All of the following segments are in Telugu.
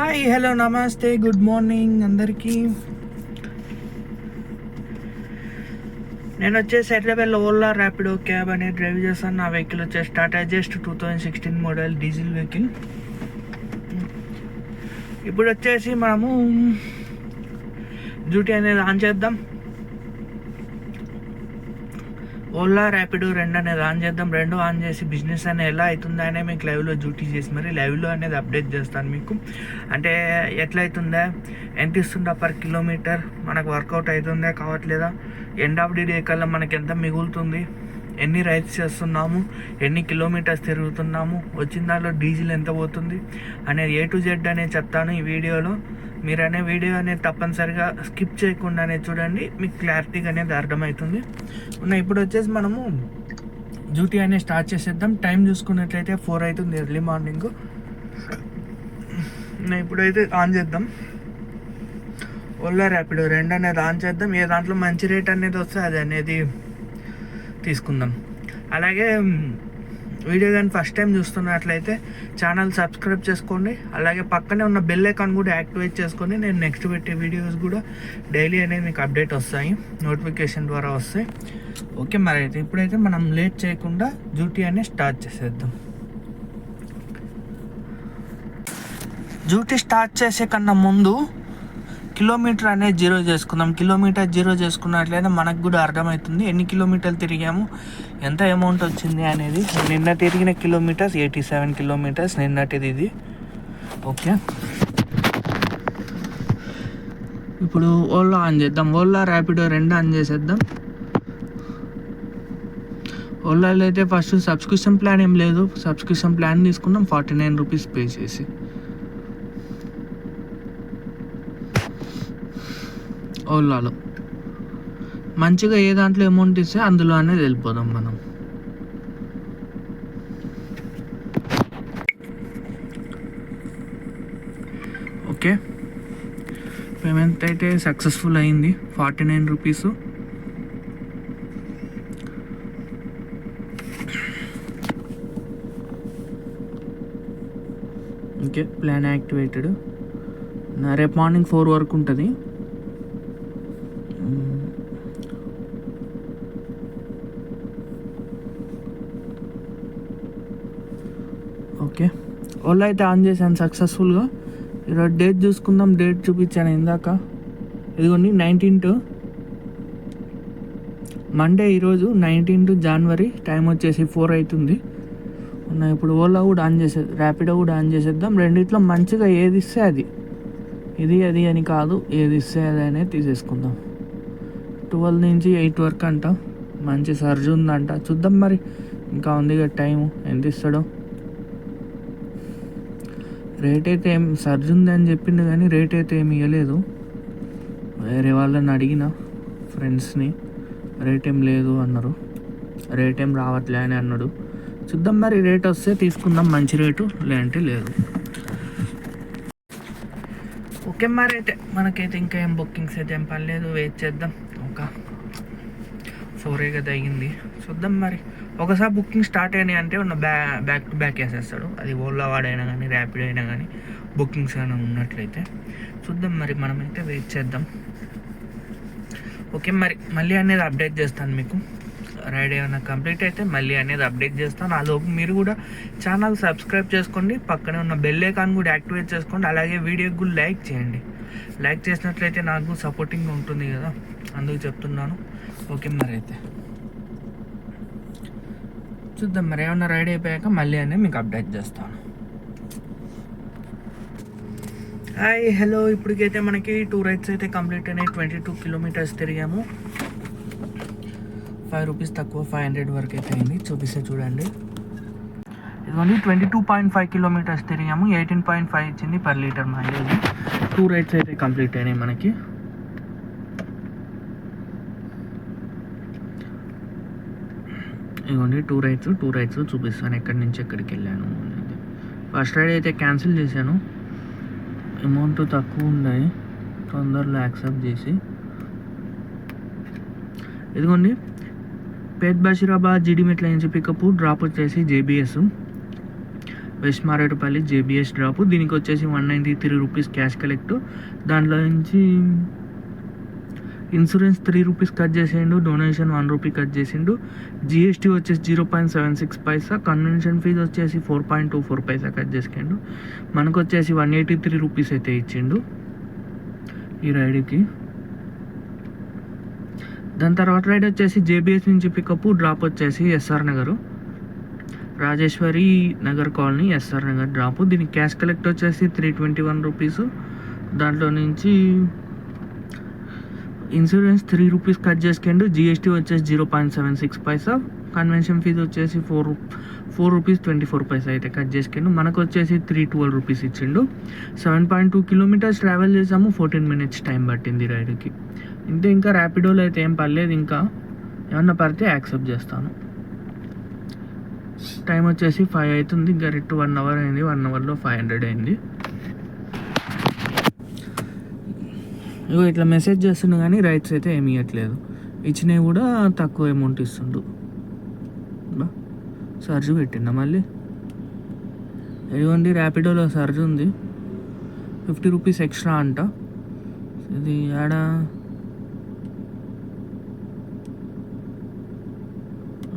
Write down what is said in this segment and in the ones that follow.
Hi hello namaste good morning అందరికీ. నేను వచ్చేసి హైదరాబాద్లో ఓలా ర్యాపిడో క్యాబ్ అనేది డ్రైవ్ చేస్తాను. నా వెహికల్ వచ్చేసి Tata just two thousand sixteen model diesel vehicle. ఇప్పుడు వచ్చేసి మనము డ్యూటీ అనేది ఆన్ చేద్దాం. ఓలా ర్యాపిడో రెండు అనేది ఆన్ చేద్దాం. రెండు ఆన్ చేసి బిజినెస్ అనేది ఎలా అవుతుందా అనే మీకు లైవ్లో డ్యూటీ చేసి మరి లైవ్లో అనేది అప్డేట్ చేస్తాను మీకు. అంటే ఎట్లా అవుతుందా? ఎంత ఇస్తుందా పర్ కిలోమీటర్ మనకు వర్కౌట్ అవుతుందా? కావట్లేదా? ఎండ్ ఆఫ్ ది డే కల్లా మనకి ఎంత మిగులుతుంది? ఎన్ని రైడ్స్ చేస్తున్నాము? ఎన్ని కిలోమీటర్స్ తిరుగుతున్నాము? వచ్చిన దాంట్లో డీజిల్ ఎంత పోతుంది? అనేది ఏ టు జెడ్ అనేది చెప్తాను ఈ వీడియోలో. మీరు అనే వీడియో అనేది తప్పనిసరిగా స్కిప్ చేయకుండానే చూడండి మీకు క్లారిటీగా అనేది అర్థమవుతుంది. ఉన్న ఇప్పుడు వచ్చేసి మనము డ్యూటీ అనేది స్టార్ట్ చేసేద్దాం. టైం చూసుకున్నట్లయితే ఫోర్ అవుతుంది ఎర్లీ మార్నింగ్ ఇప్పుడైతే ఆన్ చేద్దాం. ఓలా ర్యాపిడో రెండు అనేది ఆన్ చేద్దాం. ఏ దాంట్లో మంచి రేట్ అనేది వస్తే అది అనేది తీసుకుందాం. అలాగే వీడియో కానీ ఫస్ట్ టైం చూస్తున్నట్లయితే ఛానల్ సబ్స్క్రైబ్ చేసుకోండి. అలాగే పక్కనే ఉన్న బెల్ ఐకాన్ కూడా యాక్టివేట్ చేసుకొని నేను నెక్స్ట్ పెట్టే వీడియోస్ కూడా డైలీ అనేది మీకు అప్డేట్ వస్తాయి. నోటిఫికేషన్ ద్వారా వస్తాయి. ఓకే మరి అయితే ఇప్పుడైతే మనం లేట్ చేయకుండా డ్యూటీ అనేది స్టార్ట్ చేసేద్దాం. డ్యూటీ స్టార్ట్ చేసే కన్నా ముందు కిలోమీటర్ అనేది జీరో చేసుకుందాం కిలోమీటర్ జీరో చేసుకున్నట్లయితే మనకు కూడా అర్థమవుతుంది ఎన్ని కిలోమీటర్లు తిరిగాము ఎంత అమౌంట్ వచ్చింది అనేది. నిన్న తిరిగిన కిలోమీటర్స్ ఎయిటీ సెవెన్ కిలోమీటర్స్ నిన్నటిది ఇది. ఓకే. ఇప్పుడు ఓలా ఆన్ చేద్దాం. ఓలా ర్యాపిడో రెండు ఆన్ చేసేద్దాం. ఓలాలో అయితే ఫస్ట్ సబ్స్క్రిప్షన్ ప్లాన్ ఏం లేదు. సబ్స్క్రిప్షన్ ప్లాన్ తీసుకున్నాం. ఫార్టీ నైన్ రూపీస్ పే చేసి. ఓలాలో మంచిగా ఏ దాంట్లో అమౌంట్ ఇస్తే అందులో అనేది వెళ్ళిపోదాం మనం. ఓకే. పేమెంట్ అయితే సక్సెస్ఫుల్ అయింది. Forty nine rupees okay plan activated నా రేపు మార్నింగ్ ఫోర్ వరకు ఉంటుంది ఓకే ఓలా అయితే ఆన్ చేశాను సక్సెస్ఫుల్గా. ఈరోజు డేట్ చూసుకుందాం. డేట్ చూపించాను ఇందాక. ఇదిగోండి నైన్టీన్త్ మండే ఈరోజు నైన్టీన్త్ జనవరి టైం వచ్చేసి ఫోర్ అవుతుంది. ఉన్న ఇప్పుడు ఓలా కూడా ఆన్ చేసే ర్యాపిడో కూడా ఆన్ చేసేద్దాం. రెండిట్లో మంచిగా ఏది ఇస్తే అది. ఇది అది అని కాదు ఏది ఇస్తే అది అనేది తీసేసుకుందాం. ట్వెల్వ్ నుంచి ఎయిట్ వరకు అంట. మంచి సర్జ్ ఉందంట. చూద్దాం మరి. ఇంకా ఉంది కదా టైం ఎంత ఇస్తాడో. రేట్ అయితే ఏం సర్జ్ ఉంది అని చెప్పిండు కానీ రేట్ అయితే ఏమి ఇవ్వలేదు వేరే వాళ్ళని అడిగిన ఫ్రెండ్స్ని రేట్ ఏం లేదు అన్నారు. రేట్ ఏం రావట్లే అని అన్నాడు. చూద్దాం మరి రేట్ వస్తే తీసుకుందాం మంచి రేటు లేదంటే లేదు. ఓకే మరి అయితే మనకైతే ఇంకా ఏం బుకింగ్స్ అయితే ఏం పర్లేదు వెయిట్ చేద్దాం. ఒక ఫోర్ కదా అయ్యింది. చూద్దాం మరి. ఒకసారి బుకింగ్ స్టార్ట్ అయినాయి అంటే ఉన్న బ్యా బ్యాక్ టు బ్యాక్ వేసేస్తాడు. అది ఓలా వాడైనా కానీ ర్యాపిడ్ అయినా కానీ బుకింగ్స్ అయినా ఉన్నట్లయితే చూద్దాం మరి మనమైతే వెయిట్ చేద్దాం. ఓకే మరి మళ్ళీ అనేది అప్డేట్ చేస్తాను మీకు. రైడ్ ఏమైనా కంప్లీట్ అయితే మళ్ళీ అనేది అప్డేట్ చేస్తాను. ఆ మీరు కూడా ఛానల్ సబ్స్క్రైబ్ చేసుకోండి. పక్కనే ఉన్న బెల్ ఐకాన్ కూడా యాక్టివేట్ చేసుకోండి. అలాగే వీడియోకి కూడా లైక్ చేయండి. లైక్ చేసినట్లయితే నాకు సపోర్టింగ్ ఉంటుంది కదా. అందుకు చెప్తున్నాను. ఓకే మరి అయితే. చూద్దాం మరి. ఏమన్నా రైడ్ అయిపోయాక మళ్ళీ అని మీకు అప్డేట్ చేస్తాను. హాయ్ హలో ఇప్పటికైతే మనకి టూ రైడ్స్ అయితే కంప్లీట్ అయినాయి. ట్వంటీ టూ కిలోమీటర్స్ తిరిగాము. ఫైవ్ రూపీస్ తక్కువ ఫైవ్ హండ్రెడ్ వరకు అయితే అయింది. చూపిస్తే చూడండి. ఇదిగోండి twenty two point five kilometres తిరిగాము. ఎయిటీన్ పాయింట్ ఫైవ్ ఇచ్చింది per litre mileage two rides అయితే కంప్లీట్ అయినాయి మనకి. ఇదిగోండి టూ రైడ్స్ టూ రైడ్స్ చూపిస్తాను. ఎక్కడి నుంచి ఎక్కడికి వెళ్ళాను అనేది. ఫస్ట్ రైడ్ అయితే క్యాన్సిల్ చేశాను. అమౌంట్ తక్కువ ఉన్నాయి. తొందరలో యాక్సెప్ట్ చేసి. ఇదిగోండి. పేట్ బషీరాబాద్ జీడిమెట్ల నుంచి పికప్ డ్రాప్ వచ్చేసి JBS west Marredpally JBS drop దీనికి వచ్చేసి one ninety three rupees cash collect దాంట్లో నుంచి ఇన్సూరెన్స్ త్రీ రూపీస్ కట్ చేసిండు డొనేషన్ వన్ రూపీ కట్ చేసిండు. జిఎస్టీ వచ్చేసి zero point seven six paisa convention fee వచ్చేసి four point two four paisa cut చేసిండు. మనకు వచ్చేసి వన్ ఎయిటీ త్రీ రూపీస్ అయితే ఇచ్చిండు ఈ రైడ్కి. దాని తర్వాత రైడ్ వచ్చేసి జేబీఎస్ నుంచి పికప్ డ్రాప్ వచ్చేసి SR Nagar. Rajeshwari Nagar colony SR Nagar drop. దీనికి క్యాష్ కలెక్ట్ వచ్చేసి త్రీ ట్వంటీ వన్ రూపీస్. దాంట్లో నుంచి ఇన్సూరెన్స్ త్రీ రూపీస్ కట్ చేసుకుండు జిఎస్టీ వచ్చేసి zero point seven six paisa. Convention fee వచ్చేసి four four rupees twenty four paisa అయితే కట్ చేసుకుండు. మనకు వచ్చేసి త్రీ ట్వెల్వ్ రూపీస్ ఇచ్చిండు. Seven point two kilometres travel చేసాము ఫోర్టీన్ మినిట్స్ టైం పట్టింది రైడ్కి ఇంతే ఇంకా ర్యాపిడోలో అయితే ఏం పర్లేదు ఇంకా ఏమన్నా పడితే యాక్సెప్ట్ చేస్తాను. టైం వచ్చేసి ఫైవ్ అవుతుంది ఇంకా రెట్టు వన్ అవర్ అయింది వన్ అవర్లో ఫైవ్ హండ్రెడ్ అయింది. ఇగో ఇట్లా మెసేజ్ చేస్తుండు కానీ రైట్స్ అయితే ఏమి ఇవ్వట్లేదు ఇచ్చినవి కూడా తక్కువ అమౌంట్ ఇస్తుండు. సర్జు పెట్టిండా మళ్ళీ? ఇదిగోండి ర్యాపిడోలో సర్జు ఉంది. ఫిఫ్టీ రూపీస్ ఎక్స్ట్రా అంట. ఇది ఆడ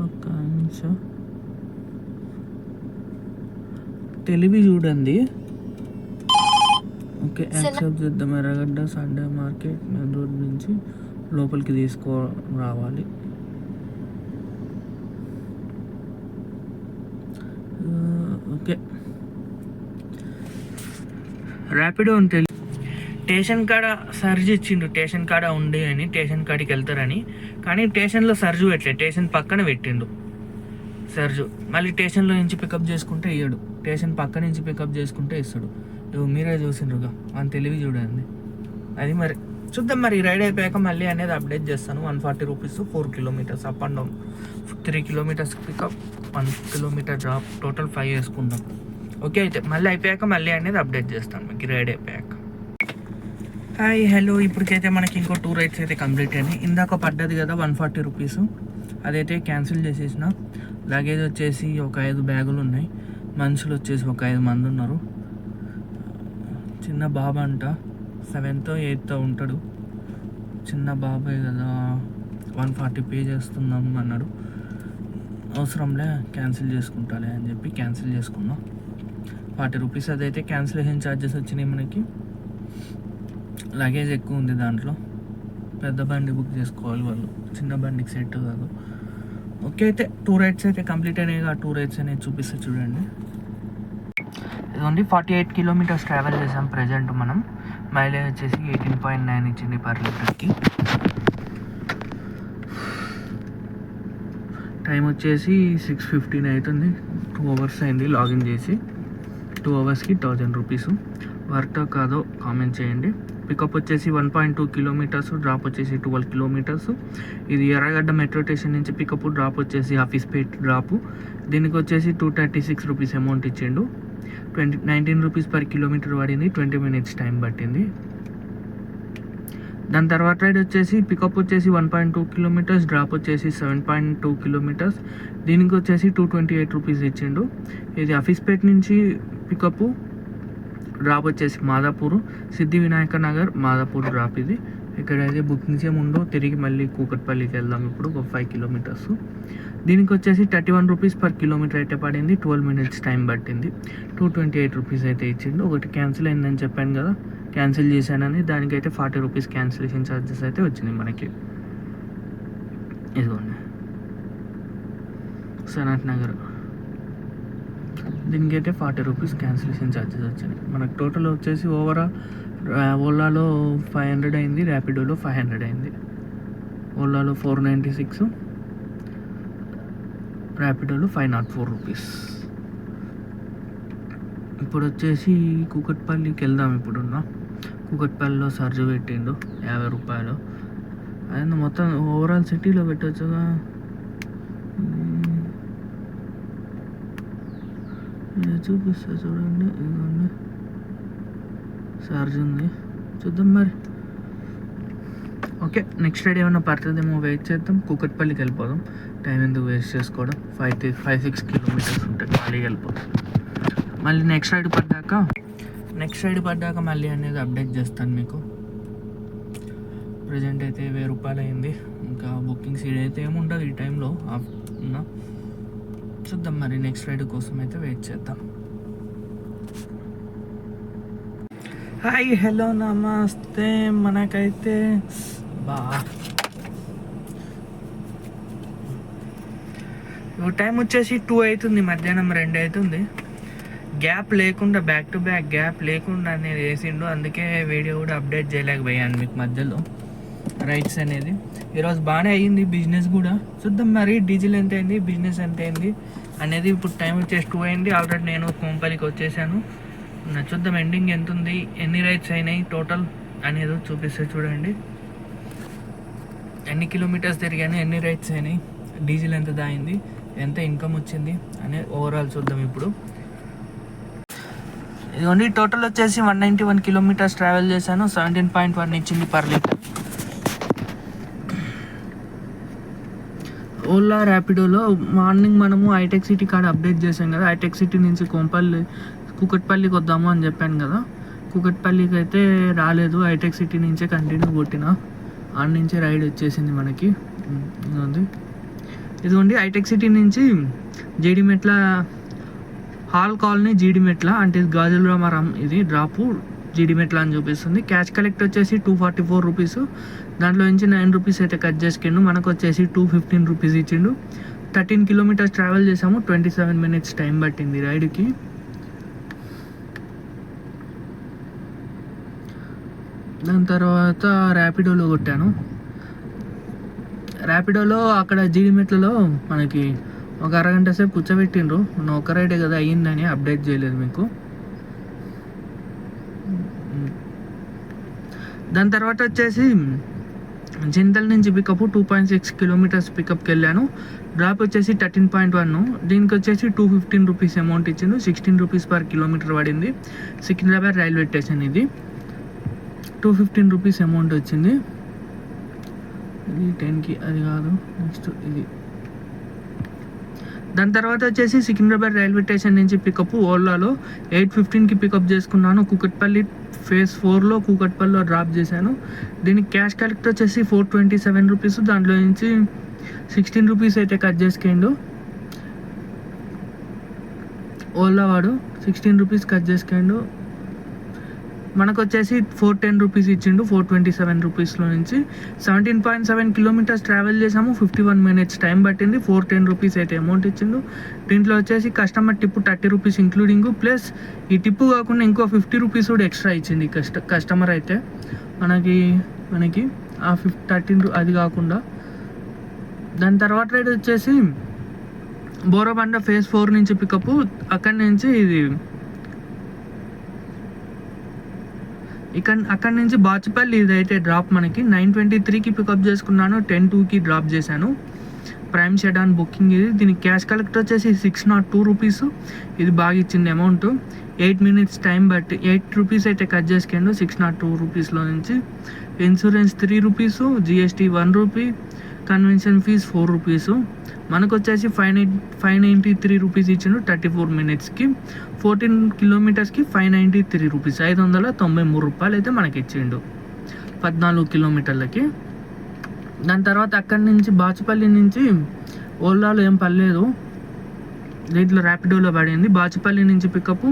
ఒక నిమిషం. తెలివి చూడండి. ఓకే యాక్సెప్ట్ చేద్దాం. Erragadda Sunday market main road నుంచి లోపలికి తీసుకో రావాలి. ఓకే. ర్యాపిడో అని తెలి స్టేషన్ కాడ సర్జ్ ఇచ్చిండు స్టేషన్ కాడ ఉండి అని స్టేషన్ కాడికి వెళ్తారని. కానీ స్టేషన్లో సర్జు పెట్టలే. స్టేషన్ పక్కన పెట్టిండు. సర్జు మళ్ళీ స్టేషన్లో నుంచి పికప్ చేసుకుంటే ఇయ్యడు. స్టేషన్ పక్క నుంచి పికప్ చేసుకుంటే ఇస్తాడు. మీరే చూసిండ్రుగా. అని తెలివి చూడండి. అది మరి చూద్దాం మరి రైడ్ అయిపోయాక మళ్ళీ అనేది అప్డేట్ చేస్తాను. One forty rupees four kilometres up and down three kilometres pickup one kilometre drop total five వేసుకుందాం. ఓకే అయితే మళ్ళీ అయిపోయాక మళ్ళీ అనేది అప్డేట్ చేస్తాను మీకు రైడ్ అయిపోయాక. హాయ్ హలో ఇప్పటికైతే మనకి ఇంకో టూ రైడ్స్ అయితే కంప్లీట్ అయినాయి. ఇందాక పడ్డది కదా వన్ ఫార్టీ రూపీస్ అదైతే క్యాన్సిల్ చేసేసిన. లగేజ్ వచ్చేసి ఒక ఐదు బ్యాగులు ఉన్నాయి. మనుషులు వచ్చేసి ఒక ఐదు మంది ఉన్నారు. చిన్న బాబా అంట. సెవెంత్ ఎయిత్ ఉంటాడు. చిన్న బాబాయ్ కదా. వన్ ఫార్టీ పే చేస్తున్నాం అన్నాడు. అవసరంలే క్యాన్సిల్ చేసుకుంటాలే అని చెప్పి క్యాన్సిల్ చేసుకున్నాం. ఫార్టీ రూపీస్ అదైతే క్యాన్సిలేషన్ ఛార్జెస్ వచ్చినాయి మనకి. లగేజ్ ఎక్కువ ఉంది దాంట్లో. పెద్ద బండి బుక్ చేసుకోవాలి వాళ్ళు. చిన్న బండికి సెట్ కాదు. ఓకే అయితే టూ రైడ్స్ అయితే కంప్లీట్ అయినాయి ఆ టూ రైడ్స్ అనేది చూపిస్తే చూడండి. ఇదిగోండి ఫార్టీ ఎయిట్ కిలోమీటర్స్ ట్రావెల్ చేసాం ప్రజెంట్ మనం. మైలేజ్ వచ్చేసి ఎయిటీన్ పాయింట్ నైన్ ఇచ్చింది పర్ లీటర్కి. టైం వచ్చేసి సిక్స్ ఫిఫ్టీన్ అవుతుంది టూ అవర్స్ అయింది లాగిన్ చేసి. టూ అవర్స్కి థౌజండ్ రూపీస్ వర్త్ కాదో కామెంట్ చేయండి. పికప్ వచ్చేసి one point two kilometres drop వచ్చేసి ట్వెల్వ్ కిలోమీటర్స్ ఇది ఎర్రగడ్డ మెట్రో స్టేషన్ నుంచి పికప్ డ్రాప్ వచ్చేసి ఆఫీస్ పేట్ డ్రాప్ దీనికి వచ్చేసి two thirty six rupees amount ఇచ్చిండు. Twenty nineteen rupees per kilometre పడింది ట్వంటీ మినిట్స్ టైం పట్టింది. దాని తర్వాత రైడ్ వచ్చేసి పికప్ వచ్చేసి one point two kilometres drop వచ్చేసి సెవెన్ పాయింట్ టూ కిలోమీటర్స్. దీనికి వచ్చేసి టూ ట్వంటీ ఎయిట్ రూపీస్ ఇచ్చిండు. ఇది అఫీస్పేట్ నుంచి పికప్ డ్రాప్ వచ్చేసి మాదాపూర్ సిద్ధి వినాయక నగర్ మాదాపూర్ డ్రాప్ ఇది. ఇక్కడైతే బుకింగ్స్ ఏమి తిరిగి మళ్ళీ కూకట్పల్లికి వెళ్దాం ఇప్పుడు ఒక ఫైవ్ కిలోమీటర్స్ దీనికి వచ్చేసి thirty one rupees per kilometre అయితే పడింది. ట్వెల్వ్ మినిట్స్ టైం పట్టింది. టూ ట్వంటీ ఎయిట్ రూపీస్ అయితే ఇచ్చిండు. ఒకటి క్యాన్సిల్ అయిందని చెప్పాను కదా క్యాన్సిల్ చేశానని దానికైతే ఫార్టీ రూపీస్ క్యాన్సిలేషన్ ఛార్జెస్ అయితే వచ్చింది మనకి. ఇదిగోండి. సనత్ నగర్. దీనికైతే ఫార్టీ రూపీస్ క్యాన్సిలేషన్ ఛార్జెస్ వచ్చినాయి. మనకు టోటల్ వచ్చేసి ఓవరాల్ ఓలాలో ఫైవ్ హండ్రెడ్ అయింది ర్యాపిడోలో ఫైవ్ హండ్రెడ్ అయింది. ఓలాలో ఫోర్ నైంటీ సిక్స్ ర్యాపిడోలు ఫైవ్ నాట్ ఫోర్ రూపీస్. ఇప్పుడు వచ్చేసి కూకట్పల్లికి వెళ్దాం ఇప్పుడున్న. కూకట్పల్లిలో సర్జ్ పెట్టిండు యాభై రూపాయలు. అదే మొత్తం ఓవరాల్ సిటీలో పెట్టొచ్చుగా చూపిస్తా చూడండి ఇదిగోండి. చార్జ్ ఉంది చూద్దాం మరి. ఓకే నెక్స్ట్ రైడ్ ఏమైనా పడుతుందేమో వెయిట్ చేద్దాం. కూకట్పల్లికి వెళ్ళిపోదాం. టైం ఎందుకు వేస్ట్ చేసుకోవడం? ఫైవ్ ఫైవ్ సిక్స్ కిలోమీటర్స్ ఉంటుంది మళ్ళీ వెళ్ళిపోతుంది మళ్ళీ నెక్స్ట్ రైడ్ పడ్డాక నెక్స్ట్ రైడ్ పడ్డాక మళ్ళీ అనేది అప్డేట్ చేస్తాను మీకు. ప్రజెంట్ అయితే వెయ్యి రూపాయలు అయింది. ఇంకా బుకింగ్ సీడ్ అయితే ఏముండదు ఈ టైంలో చూద్దాం మరి నెక్స్ట్ రైడ్ కోసం అయితే వెయిట్ చేద్దాం. హాయ్ హలో నమస్తే. మనకైతే బా. టైం వచ్చేసి టూ అవుతుంది మధ్యాహ్నం రెండు అవుతుంది. గ్యాప్ లేకుండా బ్యాక్ టు బ్యాక్ గ్యాప్ లేకుండా అనేది వేసిండు. అందుకే వీడియో కూడా అప్డేట్ చేయలేకపోయాను మీకు మధ్యలో. రైట్స్ అనేది. ఈరోజు బాగానే అయ్యింది బిజినెస్ కూడా. చూద్దాం మరి డీజిల్ ఎంత అయింది బిజినెస్ ఎంత అయింది అనేది ఇప్పుడు టైం వచ్చేసి టూ అయింది. ఆల్రెడీ నేను కోంపల్లికి వచ్చేసాను. నా చూద్దాం ఎండింగ్ ఎంత ఉంది ఎన్ని రైట్స్ అయినాయి టోటల్ అనేది చూపిస్తే చూడండి. ఎన్ని కిలోమీటర్స్ తిరిగాను ఎన్ని రైట్స్ అయినాయి డీజిల్ ఎంత దాయింది. ఎంత ఇన్కమ్ వచ్చింది అనే ఓవరాల్ చూద్దాం ఇప్పుడు. ఇదిగోండి టోటల్ వచ్చేసి one ninety one kilometres travel చేశాను. సెవెంటీన్ పాయింట్ వన్ ఇచ్చింది పర్ లీటర్ ఓలా ర్యాపిడోలో మార్నింగ్ మనము హైటెక్ సిటీ కాడ అప్డేట్ చేసాం కదా. హైటెక్ సిటీ నుంచి కొంపల్లి కుకట్పల్లికి వద్దాము అని చెప్పాను కదా. కుకట్పల్లికి అయితే రాలేదు. హైటెక్ సిటీ నుంచే కంటిన్యూ కొట్టిన. ఆడ నుంచే రైడ్ వచ్చేసింది మనకి. ఉమ్, ఇదిగోండి హైటెక్ సిటీ నుంచి జేడిమెట్ల హాల్ కాలనీ జీడిమెట్ల అంటే ఇది గాజుల రామారాం ఇది డ్రాపు జీడిమెట్ల అని చూపిస్తుంది. క్యాష్ కలెక్ట్ వచ్చేసి టూ ఫార్టీ ఫోర్ రూపీస్. దాంట్లో నుంచి నైన్ రూపీస్ అయితే కట్ చేసుకుండు. మనకు వచ్చేసి టూ ఫిఫ్టీన్ రూపీస్ ఇచ్చిండు. థర్టీన్ కిలోమీటర్స్ ట్రావెల్ చేసాము. ట్వంటీ సెవెన్ మినిట్స్ టైం పట్టింది రైడ్కి. దాని తర్వాత ర్యాపిడోలో కొట్టాను. ర్యాపిడోలో అక్కడ జీడిమెట్లలో మనకి ఒక అరగంట సేపు కూర్చోబెట్టిండ్రు. నేను ఒక రైడే కదా అయ్యిందని అప్డేట్ చేయలేదు మీకు. దాని తర్వాత వచ్చేసి చింతల నుంచి pickup two point six kilometres పికప్కి వెళ్ళాను. డ్రాప్ వచ్చేసి థర్టీన్ పాయింట్ వన్ దీనికి వచ్చేసి టూ ఫిఫ్టీన్ రూపీస్ అమౌంట్ ఇచ్చిండు. సిక్స్టీన్ రూపీస్ పర్ కిలోమీటర్ పడింది. సికింద్రాబాద్ రైల్వే స్టేషన్ ఇది. టూ ఫిఫ్టీన్ రూపీస్ అమౌంట్ వచ్చింది. ఇది టెన్కి అది కాదు నెక్స్ట్ ఇది. దాని తర్వాత వచ్చేసి సికింద్రాబాద్ రైల్వే స్టేషన్ నుంచి పికప్ ఓలాలో ఎయిట్ ఫిఫ్టీన్కి పికప్ చేసుకున్నాను. కూకట్పల్లి ఫేజ్ ఫోర్లో కూకట్పల్లిలో డ్రాప్ చేశాను. దీనికి క్యాష్ కలెక్ట్ వచ్చేసి ఫోర్ ట్వంటీ సెవెన్ రూపీస్. దాంట్లో నుంచి సిక్స్టీన్ రూపీస్ అయితే కట్ చేసుకోండు. ఓలా వాడు సిక్స్టీన్ రూపీస్ కట్ చేసుకోండు. మనకు వచ్చేసి ఫోర్ టెన్ రూపీస్ ఇచ్చిండు ఫోర్ ట్వంటీ సెవెన్ రూపీస్లో నుంచి. Seventeen point seven kilometres travel చేసాము ఫిఫ్టీ వన్ మినిట్స్ టైం పట్టింది ఫోర్ టెన్ రూపీస్ అయితే అమౌంట్ ఇచ్చిండు. దీంట్లో వచ్చేసి customer tip thirty rupees including plus ఈ టిప్పు కాకుండా ఇంకో ఫిఫ్టీ రూపీస్ కూడా ఎక్స్ట్రా ఇచ్చింది కస్ట కస్టమర్ అయితే. మనకి మనకి ఆ ఫిఫ్ థర్టీన్ అది కాకుండా. దాని తర్వాత రైడ్ వచ్చేసి బోరబండ ఫేజ్ ఫోర్ నుంచి పికప్ అక్కడి నుంచి ఇది ఇక్కడ అక్కడి నుంచి బాచుపల్లి ఇదైతే డ్రాప్ మనకి. నైన్ ట్వంటీ త్రీకి పికప్ చేసుకున్నాను టెన్ టూకి డ్రాప్ చేశాను. ప్రైమ్ షెడాన్ బుకింగ్ ఇది. దీనికి క్యాష్ కలెక్ట్ వచ్చేసి సిక్స్ నాట్ టూ రూపీస్. ఇది బాగా ఇచ్చింది అమౌంట్. ఎయిట్ మినిట్స్ టైం బట్టి ఎయిట్ రూపీస్ అయితే కట్ చేసుకోండు సిక్స్ నాట్ టూ రూపీస్లో నుంచి. Insurance three rupees GST one rupee convention fee four rupees. మనకు వచ్చేసి five nine five ninety three rupees ఇచ్చిండు థర్టీ ఫోర్ మినిట్స్కి. ఫోర్టీన్ కిలోమీటర్స్కి ఫైవ్ నైంటీ త్రీ రూపీస్. ఐదు వందల తొంభై మూడు రూపాయలు అయితే మనకి ఇచ్చిండు పద్నాలుగు కిలోమీటర్లకి. దాని తర్వాత అక్కడి నుంచి బాచుపల్లి నుంచి ఓలాలో ఏం పర్లేదు. దీంట్లో ర్యాపిడోలో పడింది. బాచుపల్లి నుంచి పికప్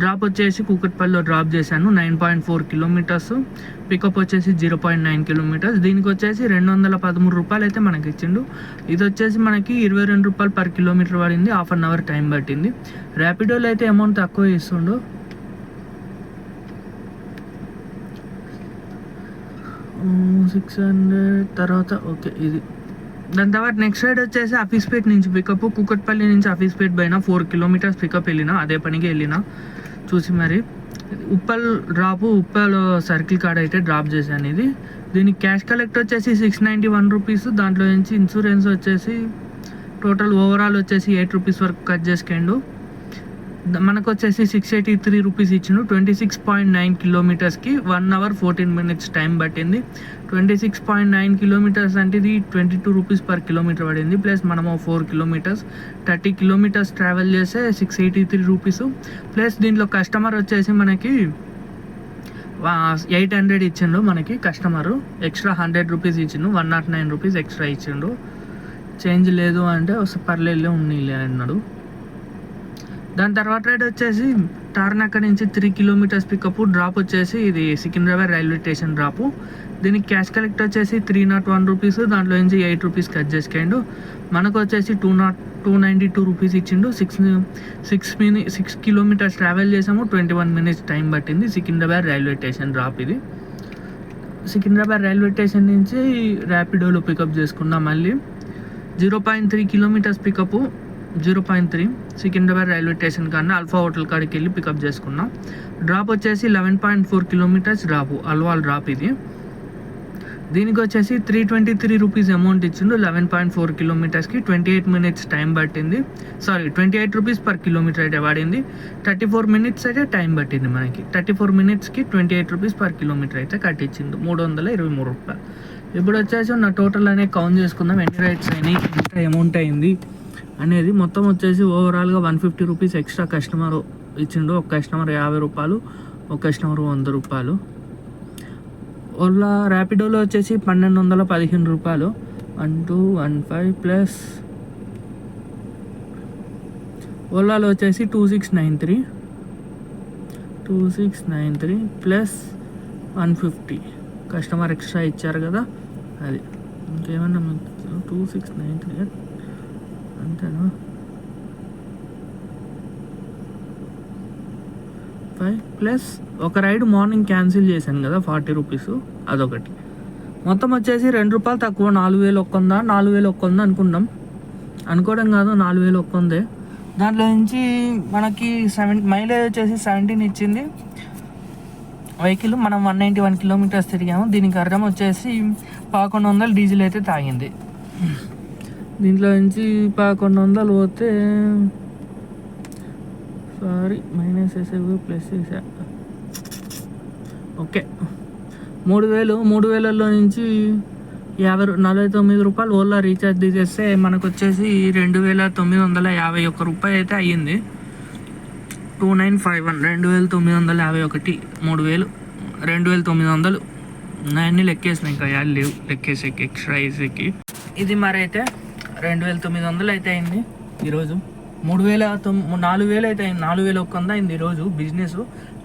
డ్రాప్ వచ్చేసి కూకట్పల్లిలో డ్రాప్ చేశాను. Nine point four kilometres. Pickup వచ్చేసి జీరో పాయింట్ నైన్ కిలోమీటర్స్. దీనికి వచ్చేసి రెండు వందల పదమూడు రూపాయలు అయితే మనకి ఇచ్చిండు. ఇది వచ్చేసి మనకి ఇరవై రెండు రూపాయలు పర్ కిలోమీటర్ పడింది. హాఫ్ అన్ అవర్ టైం పట్టింది. ర్యాపిడోలో అయితే అమౌంట్ తక్కువ ఇస్తుండు సిక్స్ హండ్రెడ్ తర్వాత ఓకే ఇది. దాని తర్వాత నెక్స్ట్ రైడ్ వచ్చేసి అఫీస్పేట్ నుంచి పికప్ కుకట్పల్లి నుంచి అఫీస్పేట్ పైన ఫోర్ కిలోమీటర్స్ పికప్ వెళ్ళిన అదే పనికి వెళ్ళిన. చూసి మరి ఉప్పల్ డ్రాప్ ఉప్పల్ సర్కిల్ కాడ అయితే డ్రాప్ చేశాను ఇది దీనికి క్యాష్ కలెక్ట్ వచ్చేసి సిక్స్ నైంటీ వన్ రూపీస్ దాంట్లో నుంచి ఇన్సూరెన్స్ వచ్చేసి టోటల్ ఓవరాల్ వచ్చేసి ఎయిట్ రూపీస్ వరకు కట్ చేసుకుండు. మనకు వచ్చేసి సిక్స్ ఎయిటీ త్రీ రూపీస్ ఇచ్చిండు twenty six point nine కిలోమీటర్స్కి one hour fourteen minutes time పట్టింది. Twenty six point nine kilometres అంటే ఇది twenty two rupees per kilometre పడింది. ప్లస్ మనము four kilometres thirty kilometres travel చేస్తే six eighty three rupees plus దీంట్లో కస్టమర్ వచ్చేసి మనకి ఎయిట్ హండ్రెడ్ ఇచ్చిండు మనకి కస్టమర్ ఎక్స్ట్రా హండ్రెడ్ రూపీస్ ఇచ్చిండు. One nought nine rupees extra ఇచ్చిండు. చేంజ్ లేదు అంటే పర్లేదు ఉన్నీలే అన్నాడు. దాని తర్వాత రైడ్ వచ్చేసి తార్నాక నుంచి త్రీ కిలోమీటర్స్ పికప్ డ్రాప్ వచ్చేసి ఇది సికింద్రాబాద్ రైల్వే స్టేషన్ డ్రాప్ దీనికి క్యాష్ కలెక్ట్ వచ్చేసి త్రీ నాట్ వన్ రూపీస్ దాంట్లో నుంచి ఎయిట్ రూపీస్ కట్ చేసుకోండు. మనకు వచ్చేసి two nought two ninety two rupees ఇచ్చిండు six six mini six kilometres travel చేసాము. ట్వంటీ వన్ మినిట్స్ టైం పట్టింది సికింద్రాబాద్ రైల్వే స్టేషన్ డ్రాప్ ఇది. సికింద్రాబాద్ రైల్వే స్టేషన్ నుంచి ర్యాపిడోలో పికప్ చేసుకున్నాం మళ్ళీ. Zero point three kilometres pickup zero point three Secunderabad railway station కన్నా అల్ఫా హోటల్ కాడికి వెళ్ళి పికప్ చేసుకున్నాం. డ్రాప్ వచ్చేసి eleven point four kilometres drop Alwal drop ఇది. దీనికి వచ్చేసి three twenty three rupees amount ఇచ్చిండు. లెవెన్ పాయింట్ ఫోర్ కిలోమీటర్స్కి ట్వంటీ ఎయిట్ మినిట్స్ టైం పట్టింది. Sorry twenty eight rupees per kilometre అయితే పడింది. థర్టీ ఫోర్ మినిట్స్ అయితే టైం పట్టింది మనకి. థర్టీ ఫోర్ మినిట్స్కి twenty eight rupees per kilometre అయితే కట్టించింది మూడు వందల ఇరవై మూడు రూపాయలు. ఇప్పుడు వచ్చేసి నా టోటల్ అనేది కౌంట్ చేసుకుందాం. ఎన్ని రైట్స్ అయినాయి? ఎంత అమౌంట్ అయింది? అనేది మొత్తం వచ్చేసి ఓవరాల్గా one fifty rupees extra customer ఇచ్చిండు. ఒక కస్టమర్ యాభై రూపాయలు ఒక కస్టమర్ వంద రూపాయలు. ఓలా ర్యాపిడోలో వచ్చేసి పన్నెండు వందల పదిహేను రూపాయలు. One two one five plus ఓలాలో వచ్చేసి two six nine three two six nine three plus one fifty customer extra ఇచ్చారు కదా. అది. ఇంకేమన్నా టూ సిక్స్ నైన్ త్రీ అంతేనా? ఫైవ్ ప్లస్ ఒక రైడ్ మార్నింగ్ క్యాన్సిల్ చేశాను కదా ఫార్టీ రూపీస్ అదొకటి. మొత్తం వచ్చేసి రెండు రూపాయలు తక్కువ నాలుగు వేలు ఒక్కొందా నాలుగు వేలు ఒక్కొందా అనుకున్నాం. అనుకోవడం కాదు నాలుగు వేలు ఒక్కొందే దాంట్లో నుంచి మనకి సెవెన్ మైలేజ్ వచ్చేసి సెవెంటీన్ ఇచ్చింది. వెహికల్ మనం వన్ నైంటీ వన్ కిలోమీటర్స్ తిరిగాము. దీనికి అర్థం వచ్చేసి పదకొండు వందలు డీజిల్ అయితే తాగింది. దీంట్లో నుంచి పదకొండు వందలు పోతే సారీ మైనస్ వేసేవి ప్లస్ వేసా ఓకే. మూడు వేలు మూడు వేలలో నుంచి యాభై నలభై తొమ్మిది రూపాయలు ఓలా రీఛార్జ్ తీసేస్తే మనకు వచ్చేసి రెండు వేల తొమ్మిది వందల యాభై ఒక్క రూపాయి అయితే అయ్యింది. టూ నైన్ ఫైవ్ వన్ రెండు వేల తొమ్మిది వందల యాభై ఒకటి మూడు వేలు రెండు వేల తొమ్మిది వందలు. అన్నీ లెక్కేసినాయి ఇంకా యాడ్ లేవు లెక్కేసేకి ఎక్స్ట్రా వేసేకి ఇది మరైతే రెండు వేల తొమ్మిది వందలు అయితే అయింది ఈరోజు. మూడు వేల తొమ్మిది నాలుగు వేలు అయితే అయింది నాలుగు వేల ఒక్క వంద అయింది ఈరోజు బిజినెస్.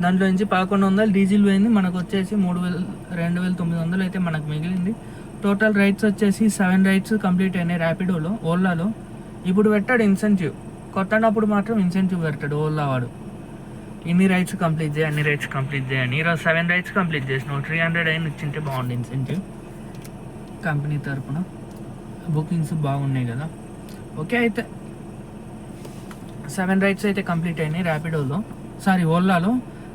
దాంట్లో నుంచి పదకొండు వందలు డీజిల్ పోయింది మనకు వచ్చేసి మూడు వేల రెండు వేల తొమ్మిది వందలు అయితే మనకు మిగిలింది. టోటల్ రైడ్స్ వచ్చేసి సెవెన్ రైడ్స్ కంప్లీట్ అయినాయి ర్యాపిడోలో ఓలాలో ఇప్పుడు పెట్టాడు ఇన్సెంటివ్. కొత్తనప్పుడు మాత్రం ఇన్సెంటివ్ పెడతాడు ఓలా వాడు. ఇన్ని రైడ్స్ కంప్లీట్ చేయి అన్ని రైడ్స్ కంప్లీట్ చేయని ఈరోజు సెవెన్ రైడ్స్ కంప్లీట్ చేసినావు త్రీ హండ్రెడ్ అయిన ఇచ్చింటే బాగుంది ఇన్సెంటివ్ కంపెనీ తరపున. బుకింగ్స్ బాగున్నాయి కదా. ఓకే అయితే సెవెన్ రైడ్స్ అయితే కంప్లీట్ అయినాయి ర్యాపిడోలో సారీ ఓలాలో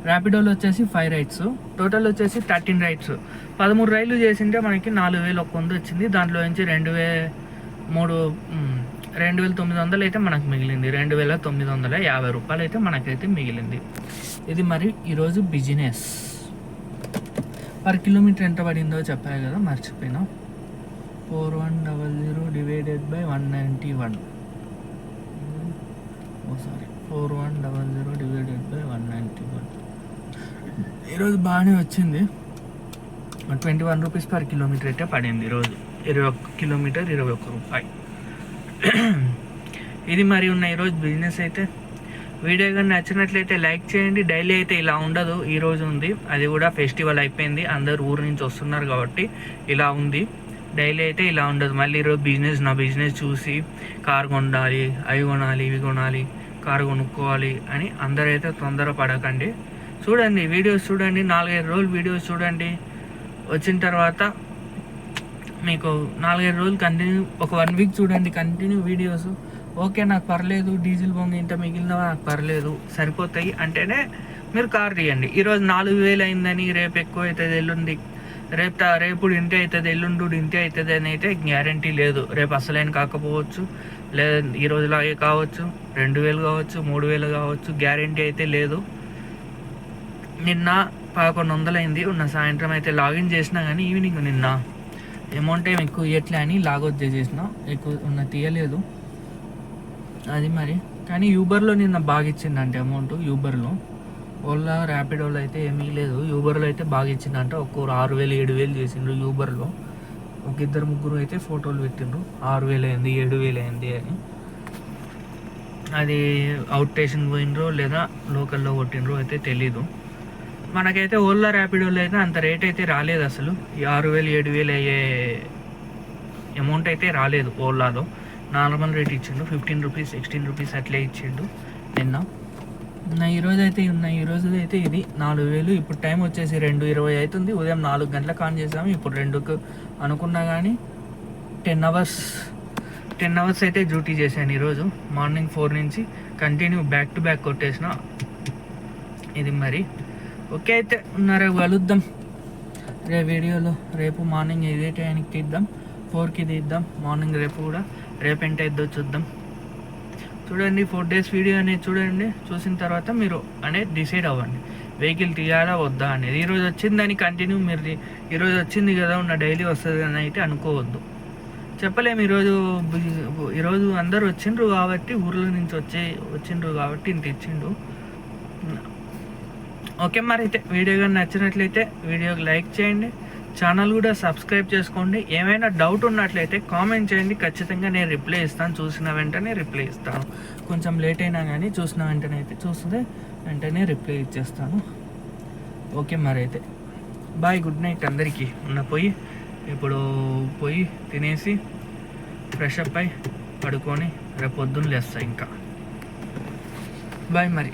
ర్యాపిడోలో వచ్చేసి ఫైవ్ రైడ్స్ టోటల్ వచ్చేసి థర్టీన్ రైడ్స్ పదమూడు రైళ్ళు చేసింటే మనకి నాలుగు వేలు ఒక వంద వచ్చింది. దాంట్లో నుంచి రెండు వే మూడు రెండు వేల తొమ్మిది వందలు అయితే మనకు మిగిలింది. రెండు వేల తొమ్మిది వందల యాభై రూపాయలు అయితే మనకైతే మిగిలింది. ఇది మరి ఈరోజు బిజినెస్ పర్ కిలోమీటర్ ఎంత పడిందో చెప్పాలి కదా మర్చిపోయినా. Four one double zero divided by one ninety one. Oh sorry. Four one double zero divided by one ninety one. ఈరోజు బాగానే వచ్చింది. Twenty one rupees per kilometre అయితే పడింది ఈరోజు. ఇరవై ఒక్క కిలోమీటర్ ఇరవై ఒక్క రూపాయి. ఇది మరి ఉన్న ఈరోజు బిజినెస్ అయితే. వీడియో కానీ నచ్చినట్లయితే లైక్ చేయండి. డైలీ అయితే ఇలా ఉండదు. ఈరోజు ఉంది. అది కూడా ఫెస్టివల్ అయిపోయింది. అందరు ఊరు నుంచి వస్తున్నారు కాబట్టి ఇలా ఉంది. డైలీ అయితే ఇలా ఉండదు. మళ్ళీ ఈరోజు బిజినెస్ నా బిజినెస్ చూసి కార్ కొనాలి అవి కొనాలి ఇవి కొనాలి కారు కొనుక్కోవాలి అని అందరైతే తొందర పడకండి. చూడండి వీడియోస్ చూడండి నాలుగైదు రోజులు వీడియోస్ చూడండి. వచ్చిన తర్వాత మీకు నాలుగైదు రోజులు కంటిన్యూ ఒక వన్ వీక్ చూడండి కంటిన్యూ వీడియోస్. ఓకే నాకు పర్లేదు డీజిల్ బొంగ ఇంత మిగిలినవా? నాకు పర్లేదు సరిపోతాయి అంటేనే మీరు కార్ తీయండి. ఈరోజు నాలుగు వేలు అయిందని రేపు ఎక్కువ అవుతుంది ఎల్లుండి రేపు రేపుడు రేపు ఇంతే అవుతుంది ఎల్లుండు ఇంతే అవుతుంది అని అయితే గ్యారంటీ లేదు. రేపు అసలైన కాకపోవచ్చు లేదా ఈ రోజులాగే కావచ్చు రెండు వేలు కావచ్చు మూడు వేలు కావచ్చు గ్యారంటీ అయితే లేదు. నిన్న పదకొండు వందలైంది ఉన్న సాయంత్రం అయితే లాగిన్ చేసినా కానీ ఈవినింగ్ నిన్న. అమౌంట్ ఏం ఎక్కువ ఇవ్వట్లే అని లాగౌట్ చేసేసిన ఎక్కువ ఉన్న తీయలేదు. అది మరి. కానీ యూబర్లో నిన్న బాగా ఇచ్చిందంటే అమౌంట్ యూబర్లో ఓలా ర్యాపిడోలో అయితే ఏమీ లేదు. యూబర్లో అయితే బాగా ఇచ్చిందంట. ఒక్కొరు ఆరు వేలు ఏడు వేలు చేసిండ్రు యూబర్లో ఒక ఇద్దరు ముగ్గురు అయితే ఫోటోలు పెట్టిండ్రు. ఆరు వేలు అయింది ఏడు వేలు అయింది అని. అది అవుట్ స్టేషన్ పోయినరో లేదా లోకల్లో కొట్టినరో అయితే తెలీదు. మనకైతే ఓలా ర్యాపిడోలో అయితే అంత రేట్ అయితే రాలేదు అసలు. ఈ ఆరు వేలు ఏడు వేలు అయ్యే అమౌంట్ అయితే రాలేదు ఓలాలో. నార్మల్ రేట్ ఇచ్చిండు ఫిఫ్టీన్ రూపీస్ సిక్స్టీన్ రూపీస్ అట్లే ఇచ్చిండు నిన్న. నా ఈరోజు అయితే ఉన్న ఈరోజు అయితే ఇది నాలుగు వేలు. ఇప్పుడు టైం వచ్చేసి రెండు ఇరవై అవుతుంది ఉదయం నాలుగు గంటలకు ఆన్ చేసాము. ఇప్పుడు రెండుకు అనుకున్నా కానీ టెన్ అవర్స్ టెన్ అవర్స్ అయితే డ్యూటీ చేశాను ఈరోజు. మార్నింగ్ ఫోర్ నుంచి కంటిన్యూ బ్యాక్ టు బ్యాక్ కొట్టేసిన. ఇది మరి. ఓకే అయితే ఉన్నారా? కలుద్దాం. రేపు వీడియోలో రేపు మార్నింగ్ ఇదే టైంకి తీద్దాం. ఫోర్కి తీద్దాం. మార్నింగ్ రేపు కూడా. రేపు ఎంత అయిద్దో చూద్దాం. చూడండి ఫోర్ డేస్ వీడియో అనేది చూడండి. చూసిన తర్వాత మీరు అనేది డిసైడ్ అవ్వండి. వెహికల్ తీయాలా వద్దా అనేది. ఈరోజు వచ్చిందని కంటిన్యూ మీరు ఈరోజు వచ్చింది కదా ఉన్న డైలీ వస్తుంది అని అయితే అనుకోవద్దు. చెప్పలేము ఈరోజు ఈరోజు అందరు వచ్చిండ్రు కాబట్టి ఊర్ల నుంచి వచ్చి వచ్చిండ్రు కాబట్టి ఇంత ఇచ్చిండు. ఓకే మరి అయితే వీడియో కానీ నచ్చినట్లయితే వీడియోకి లైక్ చేయండి. ఛానల్ కూడా సబ్స్క్రైబ్ చేసుకోండి. ఏమైనా డౌట్ ఉన్నట్లయితే కామెంట్ చేయండి. ఖచ్చితంగా నేను రిప్లై ఇస్తాను. చూసిన వెంటనే రిప్లై ఇస్తాను. కొంచెం లేట్ అయినా కానీ చూసిన వెంటనే అయితే చూస్తే వెంటనే రిప్లై ఇచ్చేస్తాను. ఓకే మరి అయితే. బాయ్ గుడ్ నైట్ అందరికీ. ఉన్న పోయి ఇప్పుడు పోయి తినేసి ఫ్రెష్ అప్ అయి పడుకొని రేపు పొద్దున్న లేస్తా ఇంకా. బాయ్ మరి.